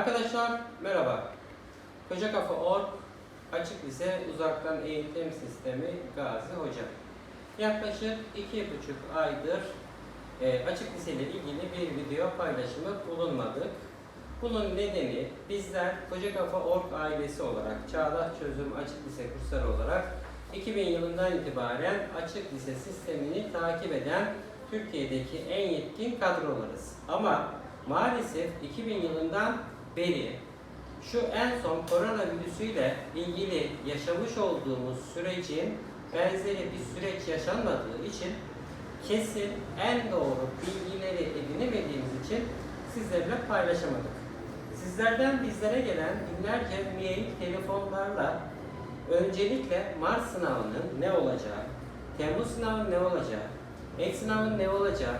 Arkadaşlar merhaba. Koca Kafa Org Açık Lise Uzaktan Eğitim Sistemi Gazi Hoca. Yaklaşık iki buçuk aydır e, Açık Lise ile ilgili bir video paylaşımı bulunmadık. Bunun nedeni bizler Koca Kafa Org ailesi olarak Çağdaş Çözüm Açık Lise kursları olarak 2000 yılından itibaren Açık Lise sistemini takip eden Türkiye'deki en yetkin kadrolarız. Ama maalesef 2000 yılından beri şu en son koronavirüsüyle ilgili yaşamış olduğumuz sürecin benzeri bir süreç yaşanmadığı için kesin en doğru bilgileri edinemediğimiz için sizlerle paylaşamadık. Sizlerden bizlere gelen binlerce mail, telefonlarla öncelikle Mart sınavının ne olacağı, Temmuz sınavının ne olacağı, ek sınavın ne olacağı,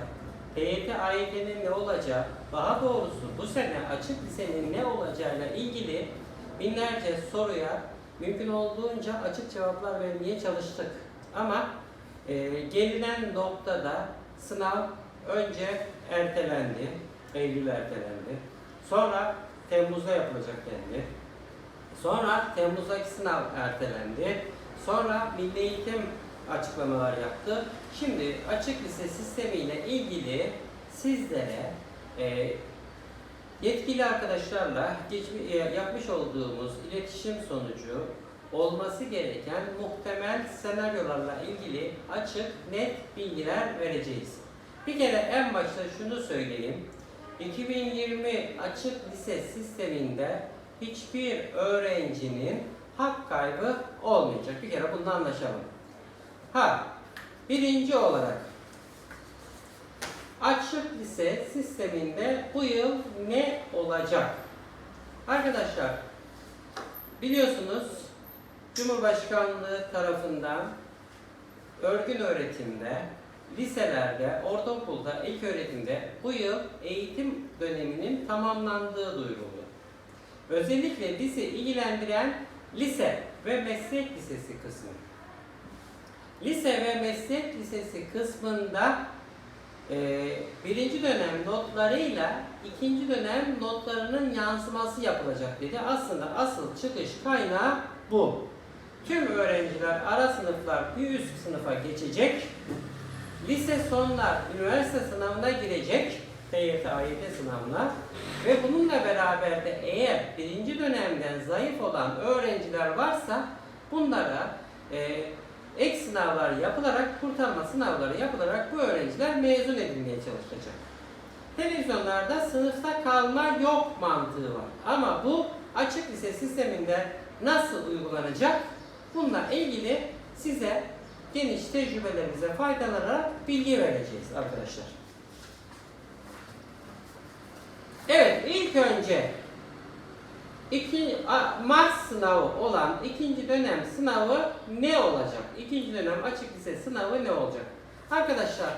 TYT, AYT'nin ne olacağı, daha doğrusu bu sene açık lisenin ne olacağıyla ilgili binlerce soruya mümkün olduğunca açık cevaplar vermeye çalıştık. Ama e, gelinen noktada sınav önce ertelendi, Eylül ertelendi. Sonra Temmuz'da yapılacak dendi. Sonra Temmuz'daki sınav ertelendi. Sonra Milli Eğitim açıklamalar yaptı. Şimdi açık lise sistemiyle ilgili sizlere e, yetkili arkadaşlarla geçmi, e, yapmış olduğumuz iletişim sonucu olması gereken muhtemel senaryolarla ilgili açık, net bilgiler vereceğiz. Bir kere en başta şunu söyleyeyim. 2020 açık lise sisteminde hiçbir öğrencinin hak kaybı olmayacak. Bir kere bunu anlaşalım. Ha, birinci olarak açık lise sisteminde bu yıl ne olacak? Arkadaşlar, biliyorsunuz Cumhurbaşkanlığı tarafından örgün öğretimde, liselerde, ortaokulda, ilk öğretimde bu yıl eğitim döneminin tamamlandığı duyuruldu. Özellikle bizi ilgilendiren lise ve meslek lisesi kısmı. Lise ve meslek lisesi kısmında e, birinci dönem notlarıyla ikinci dönem notlarının yansıması yapılacak dedi. Aslında asıl çıkış kaynağı bu. Tüm öğrenciler ara sınıflar bir üst sınıfa geçecek. Lise sonlar üniversite sınavına girecek. TYT, AYT sınavına. Ve bununla beraber de eğer birinci dönemden zayıf olan öğrenciler varsa bunlara e, ek sınavlar yapılarak, kurtarma sınavları yapılarak bu öğrenciler mezun edilmeye çalışacak. Televizyonlarda sınıfta kalma yok mantığı var. Ama bu açık lise sisteminde nasıl uygulanacak? Bununla ilgili size geniş tecrübelerimize faydalanarak bilgi vereceğiz arkadaşlar. Evet, ilk önce iki, Mart sınavı olan ikinci dönem sınavı ne olacak? İkinci dönem açık lise sınavı ne olacak? Arkadaşlar,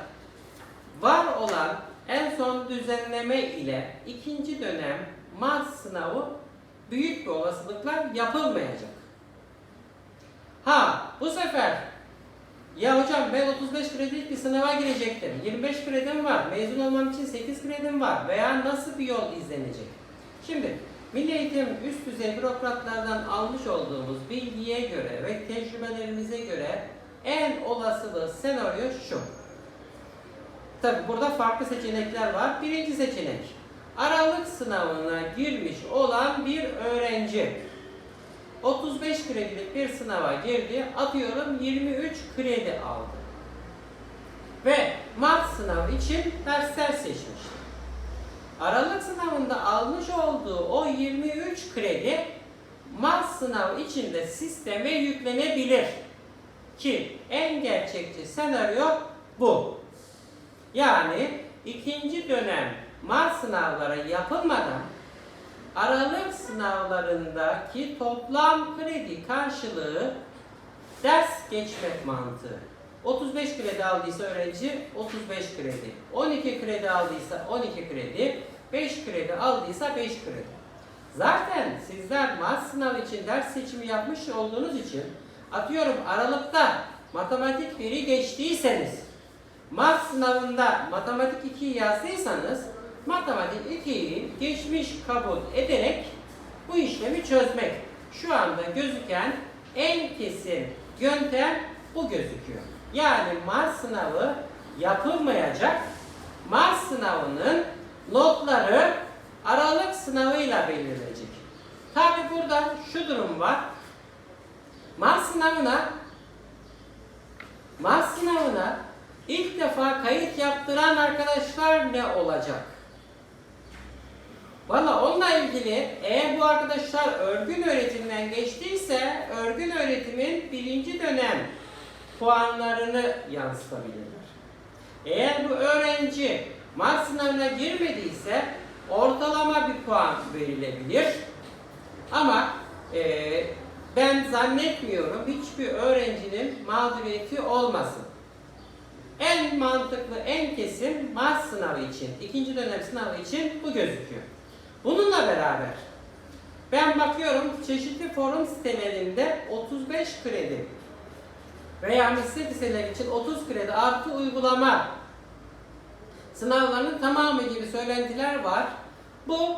var olan en son düzenleme ile ikinci dönem Mart sınavı büyük bir olasılıkla yapılmayacak. Ha, bu sefer ya hocam ben 35 kredilik bir sınava girecektim. 25 kredim var. Mezun olmam için 8 kredim var. Veya nasıl bir yol izlenecek? Şimdi Milli Eğitim üst düzey bürokratlardan almış olduğumuz bilgiye göre ve tecrübelerimize göre en olasılığı senaryo şu. Tabi burada farklı seçenekler var. Birinci seçenek. Aralık sınavına girmiş olan bir öğrenci 35 kredilik bir sınava girdi. Atıyorum 23 kredi aldı. Ve Mart sınavı için dersler seçmiş. Aralık sınavında almış olduğu o 23 kredi Mart sınavı içinde sisteme yüklenebilir. Ki en gerçekçi senaryo bu. Yani ikinci dönem Mart sınavları yapılmadan Aralık sınavlarındaki toplam kredi karşılığı ders geçmek mantığı. 35 kredi aldıysa öğrenci 35 kredi. 12 kredi aldıysa 12 kredi. 5 kredi aldıysa 5 kredi. Zaten sizler Mart sınavı için ders seçimi yapmış olduğunuz için atıyorum Aralık'ta matematik 1'i geçtiyseniz Mart sınavında matematik 2'yi yazdıysanız matematik 2'yi geçmiş kabul ederek bu işlemi çözmek. Şu anda gözüken en kesin yöntem bu gözüküyor. Yani Mars sınavı yapılmayacak. Mars sınavının notları Aralık sınavıyla belirlenecek. Tabi burada şu durum var. Mars sınavına Mars sınavına ilk defa kayıt yaptıran arkadaşlar ne olacak? Valla onunla ilgili eğer bu arkadaşlar örgün öğretimden geçtiyse örgün öğretimin birinci dönem puanlarını yansıtabilirler. Eğer bu öğrenci Mart sınavına girmediyse ortalama bir puan verilebilir. Ama eee, ben zannetmiyorum hiçbir öğrencinin mağduriyeti olmasın. En mantıklı, en kesin Mart sınavı için, ikinci dönem sınavı için bu gözüküyor. Bununla beraber ben bakıyorum çeşitli forum sitelerinde 35 kredi veya meslek liseler için 30 kredi artı uygulama sınavlarının tamamı gibi söylentiler var. Bu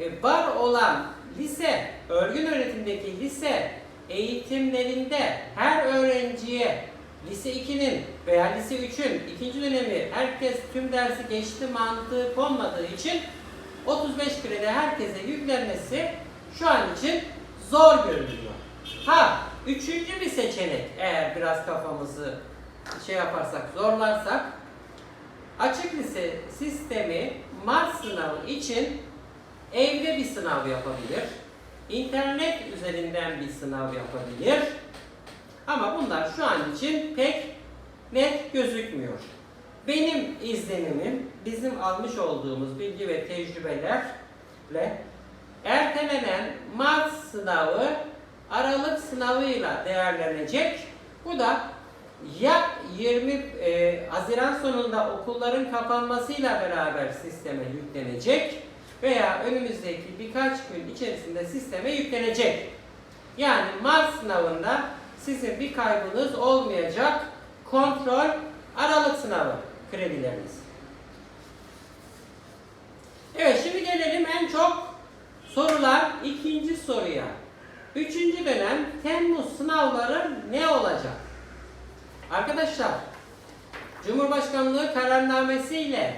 e, var olan lise, örgün öğretimdeki lise eğitimlerinde her öğrenciye lise 2'nin veya lise 3'ün ikinci dönemi herkes tüm dersi geçti mantığı konmadığı için 35 kredi herkese yüklenmesi şu an için zor görünüyor. Ha, üçüncü bir seçenek eğer biraz kafamızı şey yaparsak, zorlarsak açık lise sistemi Mart sınavı için evde bir sınav yapabilir. İnternet üzerinden bir sınav yapabilir. Ama bunlar şu an için pek net gözükmüyor. Benim izlenimim, bizim almış olduğumuz bilgi ve tecrübelerle ertelenen Mart sınavı Aralık sınavıyla değerlenecek. Bu da ya 20 e, Haziran sonunda okulların kapanmasıyla beraber sisteme yüklenecek veya önümüzdeki birkaç gün içerisinde sisteme yüklenecek. Yani Mart sınavında sizin bir kaybınız olmayacak. Kontrol Aralık sınavı kredileriniz. Evet şimdi gelelim en çok sorulan ikinci soruya. Üçüncü dönem Temmuz sınavları ne olacak? Arkadaşlar Cumhurbaşkanlığı kararnamesiyle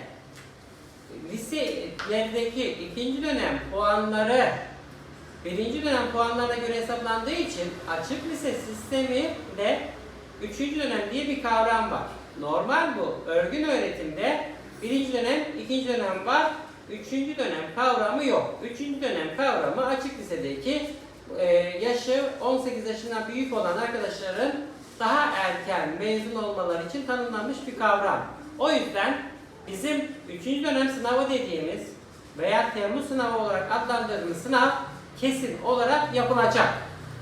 liselerdeki ikinci dönem puanları birinci dönem puanlarına göre hesaplandığı için açık lise sistemi de üçüncü dönem diye bir kavram var. Normal bu. Örgün öğretimde birinci dönem, ikinci dönem var. Üçüncü dönem kavramı yok. Üçüncü dönem kavramı açık lisedeki e, yaşı 18 yaşından büyük olan arkadaşların daha erken mezun olmaları için tanımlanmış bir kavram. O yüzden bizim üçüncü dönem sınavı dediğimiz veya Temmuz sınavı olarak adlandırdığımız sınav kesin olarak yapılacak.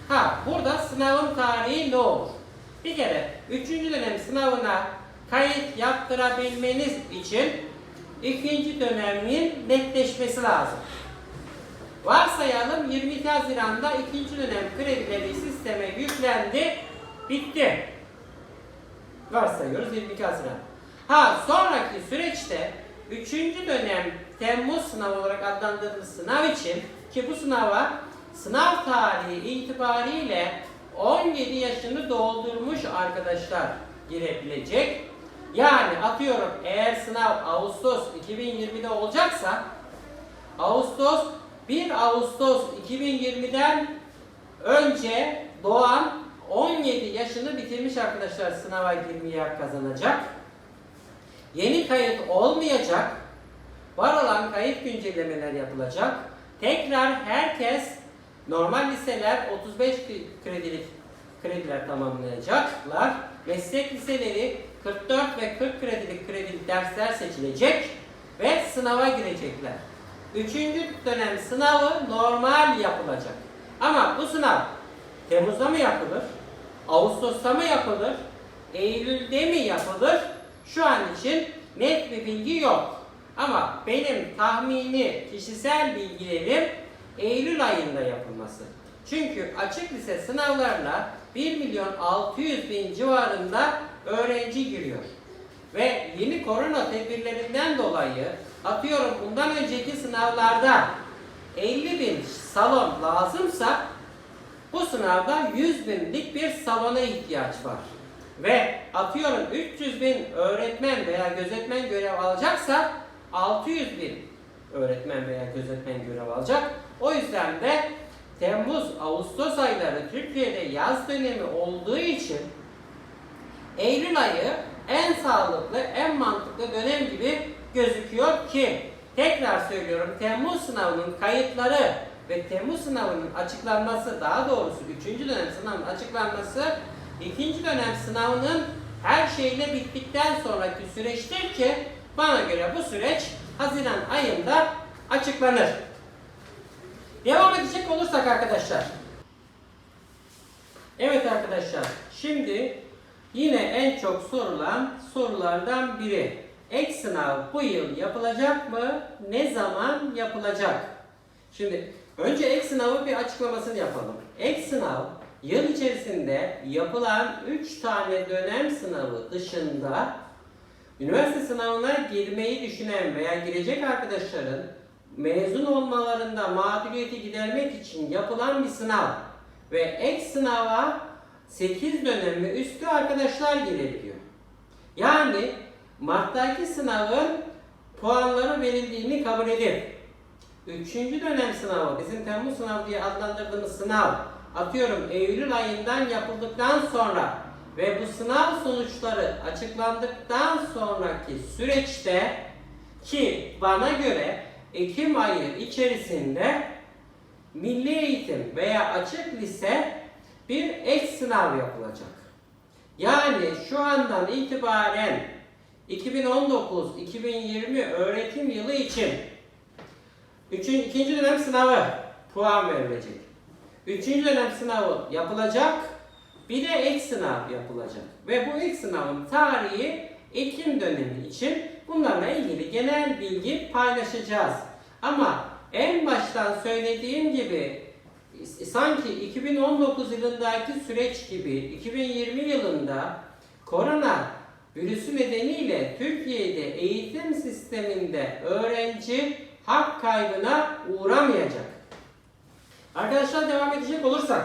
Ha burada sınavın tarihi ne olur? Bir kere üçüncü dönem sınavına kayıt yaptırabilmeniz için ikinci dönemin netleşmesi lazım. Varsayalım 22 Haziran'da ikinci dönem kredileri sisteme yüklendi, bitti. Varsayıyoruz 22 Haziran. Ha sonraki süreçte üçüncü dönem Temmuz sınavı olarak adlandırdığımız sınav için ki bu sınava sınav tarihi itibariyle 17 yaşını doldurmuş arkadaşlar girebilecek. Yani atıyorum eğer sınav Ağustos 2020'de olacaksa Ağustos 1 Ağustos 2020'den önce doğan 17 yaşını bitirmiş arkadaşlar sınava girmeye kazanacak. Yeni kayıt olmayacak. Var olan kayıt güncellemeler yapılacak. Tekrar herkes normal liseler 35 kredilik krediler tamamlayacaklar. Meslek liseleri 44 ve 40 kredilik kredilik dersler seçilecek ve sınava girecekler. Üçüncü dönem sınavı normal yapılacak. Ama bu sınav Temmuz'da mı yapılır? Ağustos'ta mı yapılır? Eylül'de mi yapılır? Şu an için net bir bilgi yok. Ama benim tahmini kişisel bilgilerim Eylül ayında yapılması. Çünkü açık lise sınavlarına 1 milyon 600 bin civarında öğrenci giriyor. Ve yeni korona tedbirlerinden dolayı atıyorum bundan önceki sınavlarda 50 bin salon lazımsa bu sınavda 100 binlik bir salona ihtiyaç var. Ve atıyorum 300 bin öğretmen veya gözetmen görev alacaksa 600 bin öğretmen veya gözetmen görev alacak. O yüzden de Temmuz, Ağustos ayları Türkiye'de yaz dönemi olduğu için Eylül ayı en sağlıklı, en mantıklı dönem gibi gözüküyor ki tekrar söylüyorum Temmuz sınavının kayıtları ve Temmuz sınavının açıklanması daha doğrusu 3. dönem sınavının açıklanması ikinci dönem sınavının her şeyle bittikten sonraki süreçtir ki bana göre bu süreç Haziran ayında açıklanır. Devam edecek olursak arkadaşlar. Evet arkadaşlar. Şimdi yine en çok sorulan sorulardan biri. Ek sınav bu yıl yapılacak mı? Ne zaman yapılacak? Şimdi önce ek sınavı bir açıklamasını yapalım. Ek sınav yıl içerisinde yapılan 3 tane dönem sınavı dışında üniversite sınavına girmeyi düşünen veya girecek arkadaşların mezun olmalarında mağduriyeti gidermek için yapılan bir sınav ve ek sınava 8 dönem ve üstü arkadaşlar girebiliyor. Yani Mart'taki sınavın puanları verildiğini kabul edip Üçüncü dönem sınavı, bizim Temmuz sınavı diye adlandırdığımız sınav, atıyorum Eylül ayından yapıldıktan sonra ve bu sınav sonuçları açıklandıktan sonraki süreçte ki bana göre Ekim ayı içerisinde milli eğitim veya açık lise bir ek sınav yapılacak. Yani şu andan itibaren 2019-2020 öğretim yılı için üçün, ikinci dönem sınavı puan verilecek. Üçüncü dönem sınavı yapılacak. Bir de ek sınav yapılacak. Ve bu ek sınavın tarihi Ekim dönemi için bunlarla ilgili genel bilgi paylaşacağız. Ama en baştan söylediğim gibi sanki 2019 yılındaki süreç gibi 2020 yılında korona virüsü nedeniyle Türkiye'de eğitim sisteminde öğrenci hak kaybına uğramayacak. Arkadaşlar devam edecek olursak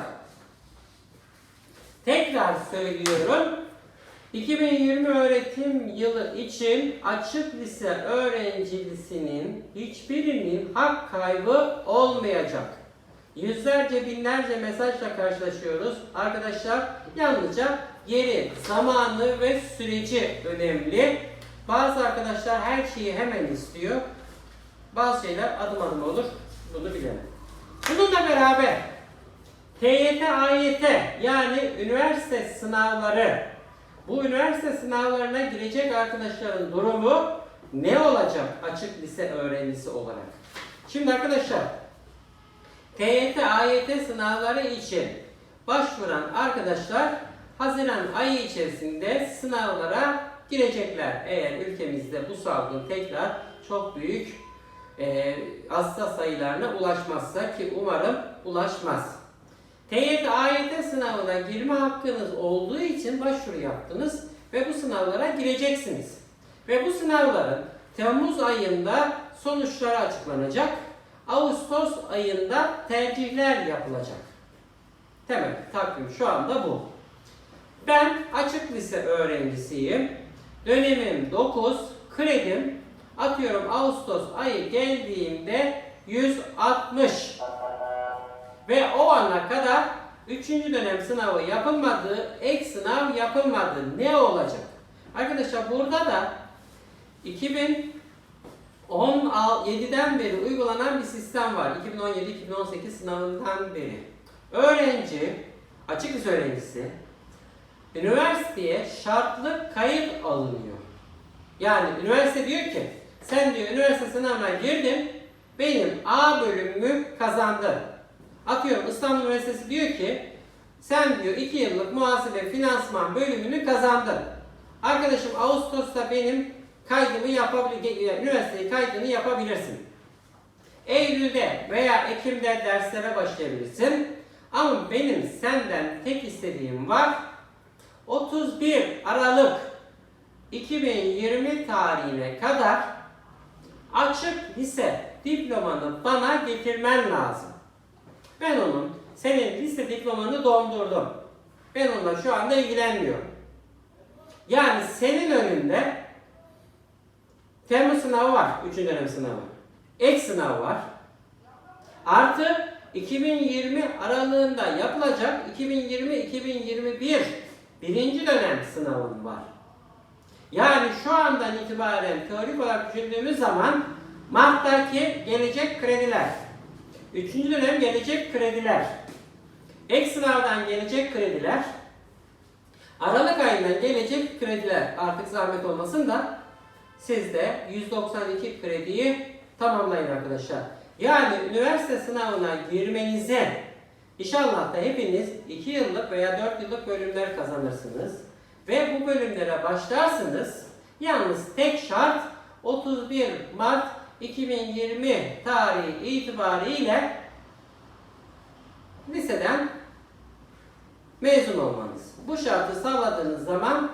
tekrar söylüyorum 2020 öğretim yılı için açık lise öğrencilisinin hiçbirinin hak kaybı olmayacak. Yüzlerce binlerce mesajla karşılaşıyoruz. Arkadaşlar yalnızca yeri, zamanı ve süreci önemli. Bazı arkadaşlar her şeyi hemen istiyor. Bazı şeyler adım adım olur. Bunu bilelim. Bununla beraber TYT, AYT yani üniversite sınavları bu üniversite sınavlarına girecek arkadaşların durumu ne olacak açık lise öğrencisi olarak? Şimdi arkadaşlar TYT, AYT sınavları için başvuran arkadaşlar Haziran ayı içerisinde sınavlara girecekler. Eğer ülkemizde bu salgın tekrar çok büyük e, hasta sayılarına ulaşmazsa ki umarım ulaşmaz. TYT, AYT sınavına girme hakkınız olduğu için başvuru yaptınız ve bu sınavlara gireceksiniz. Ve bu sınavların Temmuz ayında sonuçları açıklanacak. Ağustos ayında tercihler yapılacak. Temel takvim şu anda bu. Ben açık lise öğrencisiyim. Dönemim 9, kredim atıyorum Ağustos ayı geldiğinde 160 ve o ana kadar 3. dönem sınavı yapılmadı, ek sınav yapılmadı. Ne olacak? Arkadaşlar burada da 2017'den beri uygulanan bir sistem var. 2017-2018 sınavından beri. Öğrenci, açık lise öğrencisi üniversiteye şartlı kayıt alınıyor. Yani üniversite diyor ki sen diyor üniversite sınavına girdin benim A bölümümü kazandın. Atıyorum İstanbul Üniversitesi diyor ki sen diyor 2 yıllık muhasebe finansman bölümünü kazandın. Arkadaşım Ağustos'ta benim kaydımı yapabilir, üniversiteyi kaydını yapabilirsin. Eylül'de veya Ekim'de derslere başlayabilirsin. Ama benim senden tek istediğim var. 31 Aralık 2020 tarihine kadar açık lise diplomanı bana getirmen lazım. Ben onun senin lise diplomanı dondurdum. Ben onunla şu anda ilgilenmiyorum. Yani senin önünde Temmuz sınavı var. 3. dönem sınavı. Ek sınav var. Artı 2020 aralığında yapılacak 2020-2021 birinci dönem sınavın var. Yani şu andan itibaren teorik olarak düşündüğümüz zaman Mart'taki gelecek krediler, üçüncü dönem gelecek krediler, ek sınavdan gelecek krediler, Aralık ayından gelecek krediler artık zahmet olmasın da siz de 192 krediyi tamamlayın arkadaşlar. Yani üniversite sınavına girmenize inşallah da hepiniz 2 yıllık veya 4 yıllık bölümler kazanırsınız. Ve bu bölümlere başlarsınız. Yalnız tek şart 31 Mart 2020 tarihi itibariyle liseden mezun olmanız. Bu şartı sağladığınız zaman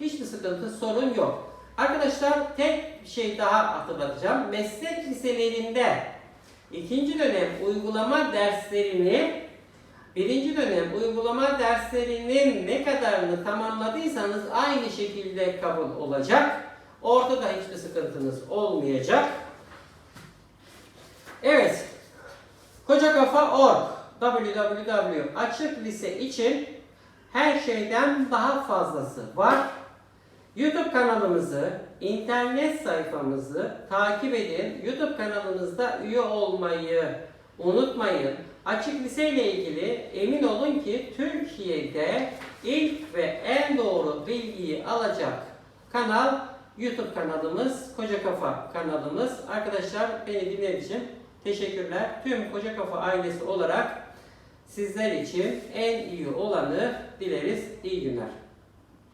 hiçbir sıkıntı, sorun yok. Arkadaşlar tek bir şey daha hatırlatacağım. Meslek liselerinde ikinci dönem uygulama derslerini birinci dönem uygulama derslerinin ne kadarını tamamladıysanız aynı şekilde kabul olacak. Orada da hiçbir sıkıntınız olmayacak. Evet. Koca Kafa Org www açık lise için her şeyden daha fazlası var. YouTube kanalımızı, internet sayfamızı takip edin. YouTube kanalımızda üye olmayı unutmayın. Açık lise ile ilgili emin olun ki Türkiye'de ilk ve en doğru bilgiyi alacak kanal YouTube kanalımız, Koca Kafa kanalımız. Arkadaşlar beni dinlediğiniz için teşekkürler. Tüm Koca Kafa ailesi olarak sizler için en iyi olanı dileriz. İyi günler.